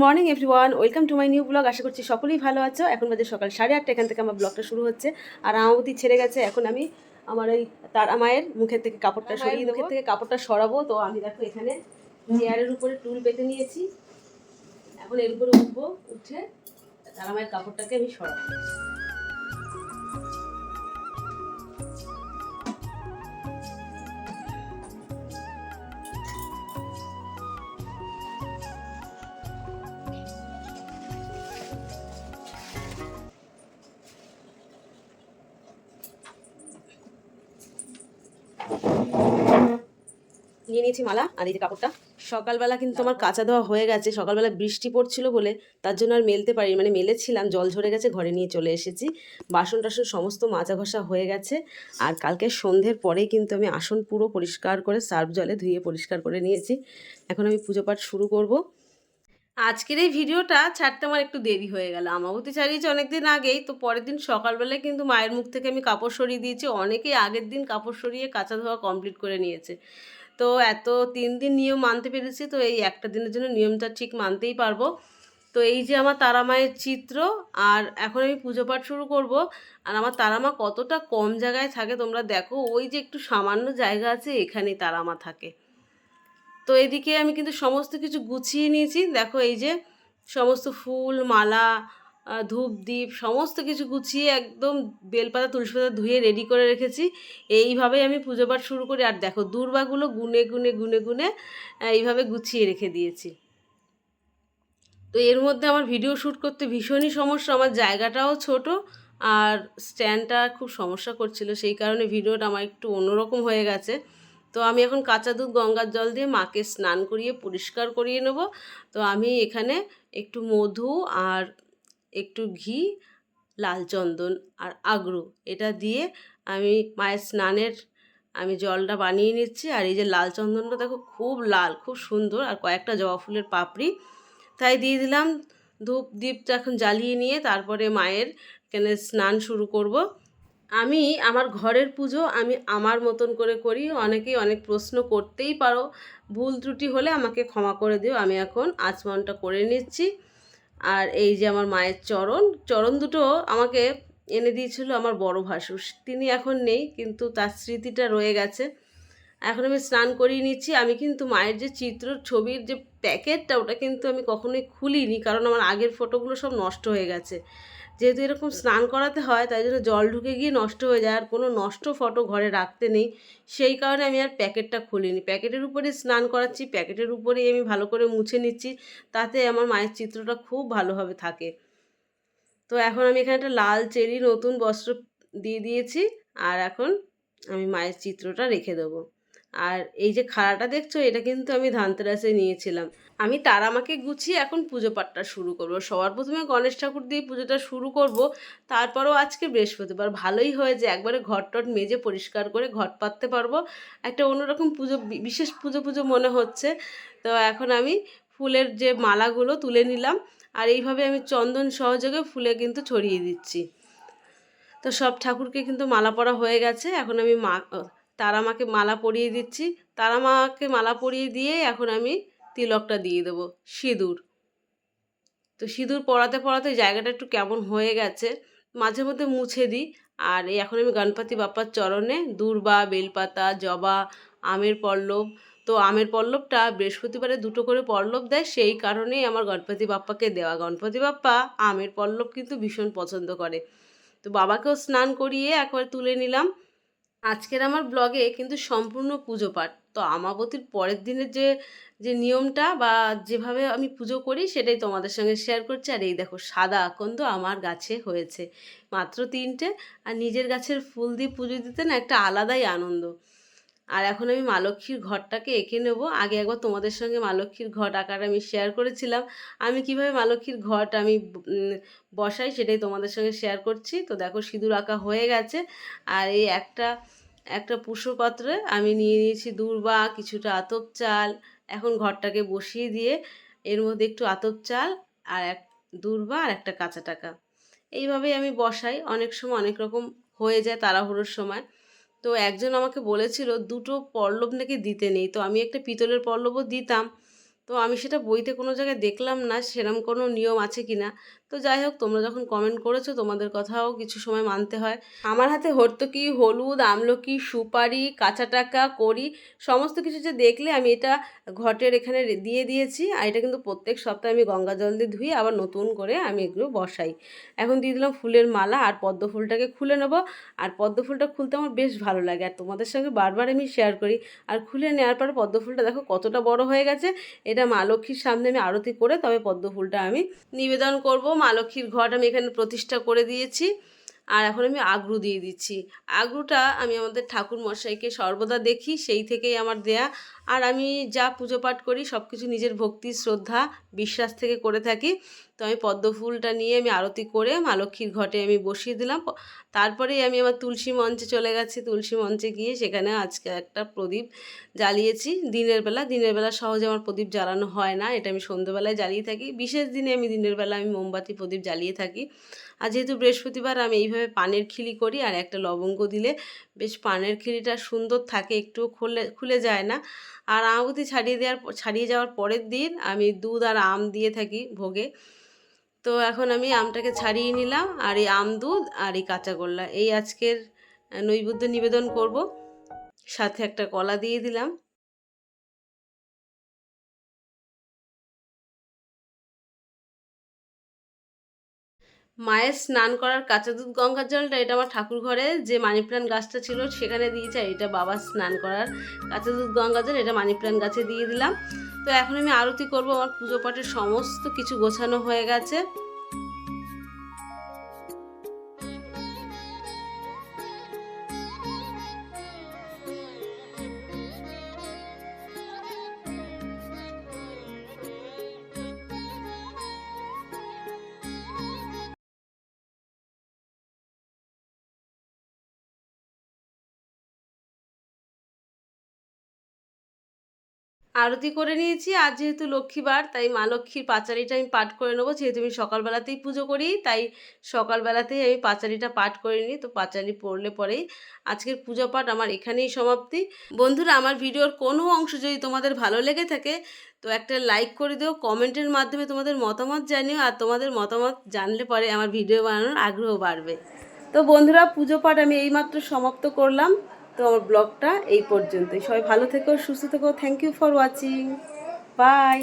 Morning everyone welcome to my new blog আশা করছি সকলেই ভালো আছো। এখন বাজে সকাল সাড়ে আটটা। এখান থেকে আমার ব্লগটা শুরু হচ্ছে। আর আমাবতী ছেড়ে গেছে। এখন আমি আমার ওই তারা মায়ের মুখের থেকে কাপড়টা সরিয়ে মুখের থেকে কাপড়টা সরাবো। তো আমি দেখো এখানে চেয়ারের উপরে টুল পেতে নিয়েছি। এখন এর উপরে উঠবো। উঠে তারা মায়ের কাপড়টাকে আমি সরাবো। নিয়ে নিয়েছি মালা আর এই যে কাপড়টা। সকালবেলা কিন্তু আমার কাঁচা ধোয়া হয়ে গেছে, সকালবেলা বৃষ্টি পড়ছিল বলে তার জন্য আর মেলতে পারি মানে মেলেছিলাম, জল ঝরে গেছে, ঘরে নিয়ে চলে এসেছি। বাসন টাসন সমস্ত মাজা ঘষা হয়ে গেছে আর কালকে সন্ধ্যের পরেই কিন্তু আমি আসন পুরো পরিষ্কার করে, সার্ফ জলে ধুয়ে পরিষ্কার করে নিয়েছি। এখন আমি পুজো পাঠ শুরু করব। আজকের এই ভিডিওটা ছাড়তে আমার একটু দেরি হয়ে গেল। আমাবতী ছাড়িয়েছি অনেকদিন আগেই, তো পরের দিন সকালবেলায় কিন্তু মায়ের মুখ থেকে আমি কাপড় সরিয়ে দিয়েছি। অনেকেই আগের দিন কাপড় সরিয়ে কাঁচা ধোয়া কমপ্লিট করে নিয়েছে। তো এত তিন দিন নিয়ম মানতে পেরেছি, তো এই একটা দিনের জন্য নিয়মটা ঠিক মানতেই পারব। তো এই যে আমার তারা মায়ের চিত্র, আর এখন আমি পুজো পাঠ শুরু করব। আর আমার তারা মা কতটা কম জায়গায় থাকে তোমরা দেখো, ওই যে একটু সামান্য জায়গা আছে, এখানেই তারা মা থাকে। তো এদিকে আমি কিন্তু সমস্ত কিছু গুছিয়ে নিয়েছি। দেখো এই যে সমস্ত ফুল, মালা ধূপ দ্বীপ সমস্ত কিছু গুছিয়ে একদম বেলপাতা, তুলসী পাতা ধুয়ে রেডি করে রেখেছি। এইভাবেই আমি পুজো পাঠ শুরু করি। আর দেখো দূর্বাগুলো গুনে গুনে গুনে গুনে এইভাবে গুছিয়ে রেখে দিয়েছি। তো এর মধ্যে আমার ভিডিও শ্যুট করতে ভীষণই সমস্যা। আমার জায়গাটাও ছোট আর স্ট্যান্ডটা খুব সমস্যা করছিল। সেই কারণে ভিডিওটা আমার একটু অন্যরকম হয়ে গেছে। তো আমি এখন কাঁচা দুধ, গঙ্গার জল দিয়ে মাকে স্নান করিয়ে পরিষ্কার করিয়ে নেব। তো আমি এখানে একটু মধু আর একটু ঘি, লাল চন্দন আর আগরু এটা দিয়ে আমি মায়ের স্নানের আমি জলটা বানিয়ে নিচ্ছি। আর এই যে লাল চন্দনটা দেখো খুব লাল, খুব সুন্দর আর কয়েকটা জবা ফুলের পাপড়ি। তাই দিয়ে দিলাম ধূপ, দীপটা এখন জ্বালিয়ে নিয়ে তারপরে মায়ের এখানে স্নান শুরু করব। আমি আমার ঘরের পুজো আমি আমার মতন করে করি। অনেকেই অনেক প্রশ্ন করতেই পারো। ভুল ত্রুটি হলে আমাকে ক্ষমা করে দিও। আমি এখন আচমনটা করে নিচ্ছি। আর এই যে আমার মায়ের চরণ চরণ দুটো আমাকে এনে দিয়েছিল আমার বড় ভাসুর। তিনি এখন নেই, কিন্তু তার স্মৃতিটা রয়ে গেছে। এখন আমি স্নান করিয়ে নিচ্ছি। আমি কিন্তু মায়ের যে চিত্র ছবির যে প্যাকেটটা, ওটা কিন্তু আমি কখনোই খুলিনি কারণ আমার আগের ফটোগুলো সব নষ্ট হয়ে গেছে। যেহেতু এরকম স্নান করাতে হয়, তাই জন্য জল ঢুকে গিয়ে নষ্ট হয়ে যায়। আর কোনো নষ্ট ফটো ঘরে রাখতে নেই। সেই কারণে আমি আর প্যাকেটটা খুলিনি। প্যাকেটের উপরে স্নান করাচ্ছি, প্যাকেটের উপরেই আমি ভালো করে মুছে নিচ্ছি। তাতে আমার মায়ের চিত্রটা খুব ভালোভাবে থাকে। তো এখন আমি এখানে একটা লাল চেরি নতুন বস্ত্র দিয়ে দিয়েছি। আর এখন আমি মায়ের চিত্রটা রেখে দেবো। আর এই যে খাড়াটা দেখছ, এটা কিন্তু আমি ধানতেরাসে নিয়েছিলাম। আমি তারামাকে গুছিয়ে এখন পুজো পাঠটা শুরু করব। সবার প্রথমে গণেশ ঠাকুর দিয়ে পুজোটা শুরু করব, তারপরও আজকে বৃহস্পতিবার। ভালোই হয়েছে একবারে ঘর টট মেজে পরিষ্কার করে ঘট পাততে পারব। একটা অন্যরকম পুজো বিশেষ পুজো পুজো মনে হচ্ছে। তো এখন আমি ফুলের যে মালাগুলো তুলে নিলাম, আর এইভাবে আমি চন্দন সহযোগে ফুলে কিন্তু ছড়িয়ে দিচ্ছি। তো সব ঠাকুরকে কিন্তু মালা পরা হয়ে গেছে। এখন আমি মা তারা মাকে মালা পরিয়ে দিচ্ছি। তারা মাকে মালা পরিয়ে দিয়ে এখন আমি তিলকটা দিয়ে দেবো, সিঁদুর। তো সিঁদুর পড়াতে পরাতে জায়গাটা একটু কেমন হয়ে গেছে, মাঝে মধ্যে মুছে দিই। আর এখন আমি গণপতি বাপ্পার চরণে দূর্বা, বেলপাতা, জবা, আমের পল্লব, তো আমের পল্লবটা বৃহস্পতিবারে দুটো করে পল্লব দেয়, সেই কারণেই আমার গণপতি বাপ্পাকে দেওয়া। গণপতি বাপ্পা আমের পল্লব কিন্তু ভীষণ পছন্দ করে। তো বাবাকেও স্নান করিয়ে একবার তুলে নিলাম। আজকের আমার ব্লগে কিন্তু সম্পূর্ণ পুজো পাঠ। তো আমাবতীর পরের দিনের যে যে নিয়মটা বা যেভাবে আমি পুজো করি সেটাই তোমাদের সঙ্গে শেয়ার করছি। আর এই দেখো, সাদা আকন্দ আমার গাছে হয়েছে। মাত্র তিনটে, আর নিজের গাছের ফুল দিয়ে পুজো দিতে না একটা আলাদাই আনন্দ। আর এখন আমি মা লক্ষ্মীর ঘরটাকে এঁকে নেব। আগে একবার তোমাদের সঙ্গে মা লক্ষ্মীর ঘট আকার আমি শেয়ার করেছিলাম। আমি কীভাবে মা লক্ষ্মীর ঘট আমি বসাই সেটাই তোমাদের সঙ্গে শেয়ার করছি। তো দেখো সিঁদুর আঁকা হয়ে গেছে। আর এই একটা একটা পুষ্পপাত্রে আমি নিয়ে নিয়েছি দূর্বা, কিছুটা আতপ চাল। এখন ঘরটাকে বসিয়ে দিয়ে এর মধ্যে একটু আতপ চাল আর এক দূর্বা আর একটা কাঁচা টাকা। এইভাবেই আমি বসাই। অনেক সময় অনেক রকম হয়ে যায় তাড়াহুড়োর সময়। তো একজন আমাকে বলেছিল, দুটো পল্লব নাকি দিতে নেই। তো আমি একটা পিতলের পল্লবও দিতাম। তো আমি সেটা বইতে কোনো জায়গায় দেখলাম না, সেরম কোনো নিয়ম আছে কি না তো যাই হোক, তোমরা যখন কমেন্ট করেছ, তোমাদের কথাও কিছু সময় মানতে হয়। আমার হাতে হর্তকি, হলুদ, আমলকি, সুপারি, কাঁচা টাকা করি সমস্ত কিছু যে দেখলে আমি এটা ঘটের এখানে দিয়ে দিয়েছি। আর এটা কিন্তু প্রত্যেক সপ্তাহে আমি গঙ্গা জল দিয়ে ধুই, আবার নতুন করে আমি এগুলো বসাই। এখন দিয়ে দিলাম ফুলের মালা আর পদ্ম ফুলটাকে খুলে নেব। আর পদ্ম ফুলটা খুলতে আমার বেশ ভালো লাগে। আর তোমাদের সঙ্গে বারবার আমি শেয়ার করি। আর খুলে নেওয়ার পর পদ্ম ফুলটা দেখো কতটা বড় হয়ে গেছে। এটা মা লক্ষ্মীর সামনে আমি আরতি করে তবে পদ্ম ফুলটা আমি নিবেদন করব। মা লক্ষ্মীর ঘট আমি এখানে প্রতিষ্ঠা করে দিয়েছি। আর এখন আমি আগ্রু দিয়ে দিচ্ছি। আগ্রুটা আমি আমাদের ঠাকুর মশাইকে সর্বদা দেখি, সেই থেকেই আমার দেয়া আর আমি যা পুজো পাঠ করি সব কিছু নিজের ভক্তি, শ্রদ্ধা, বিশ্বাস থেকে করে থাকি। তো আমি পদ্ম ফুলটা নিয়ে আমি আরতি করে মা লক্ষ্মীর ঘটে আমি বসিয়ে দিলাম। তারপরেই আমি আমার তুলসী মঞ্চে চলে গেছি। তুলসী মঞ্চে গিয়ে সেখানে আজকে একটা প্রদীপ জ্বালিয়েছি। দিনের বেলা দিনের বেলা সহজে আমার প্রদীপ জ্বালানো হয় না, এটা আমি সন্ধ্যেবেলায় জ্বালিয়ে থাকি। বিশেষ দিনে আমি দিনের বেলা আমি মোমবাতি, প্রদীপ জ্বালিয়ে থাকি। আর যেহেতু বৃহস্পতিবার, আমি এইভাবে পানের খিলি করি আর একটা লবঙ্গ দিলে বেশ পানের খিলিটা সুন্দর থাকে একটু খুলে খুলে যায় না। আর আঙুতি ছাড়িয়ে দেওয়ার ছাড়িয়ে যাওয়ার পরের দিন আমি দুধ আর আম দিয়ে থাকি ভোগে। তো এখন আমি আমটাকে ছাড়িয়ে নিলাম আর এই আম দুধ আর এই কাঁচা গোল্লা। এই আজকের নৈবেদ্য নিবেদন করব। সাথে একটা কলা দিয়ে দিলাম। মায়ের স্নান করার কাঁচা দুধ গঙ্গার জলটা, এটা আমার ঠাকুর ঘরে যে মানি প্ল্যান্ট গাছটা ছিল সেখানে দিয়েছে এটা বাবার স্নান করার কাঁচা দুধ গঙ্গা জল, এটা মানি প্ল্যান্ট গাছে দিয়ে দিলাম। তো এখন আমি আরতি করব, আমার পুজো পাঠের সমস্ত কিছু গোছানো হয়ে গেছে। আরতি করে নিয়েছি। আজ যেহেতু লক্ষ্মীবার, তাই মা লক্ষ্মীর পাঁচালিটা আমি পাঠ করে নেব। যেহেতু আমি সকালবেলাতেই পুজো করি, তাই সকালবেলাতেই আমি পাঁচালিটা পাঠ করে নিই। তো পাঁচালি পড়লে পরেই আজকের পূজা পাঠ আমার এখানেই সমাপ্তি। বন্ধুরা, আমার ভিডিওর কোনো অংশ যদি তোমাদের ভালো লেগে থাকে, তো একটা লাইক করে দিও, কমেন্টের মাধ্যমে তোমাদের মতামত জানিও, আর তোমাদের মতামত জানলে পরে আমার ভিডিও বানানোর আগ্রহ বাড়বে। তো বন্ধুরা, পুজো পাঠ আমি এইমাত্র সমাপ্ত করলাম। তো আমার ব্লগটা এই পর্যন্তই। সবাই ভালো থেকো, সুস্থ থেকো। Thank you for watching bye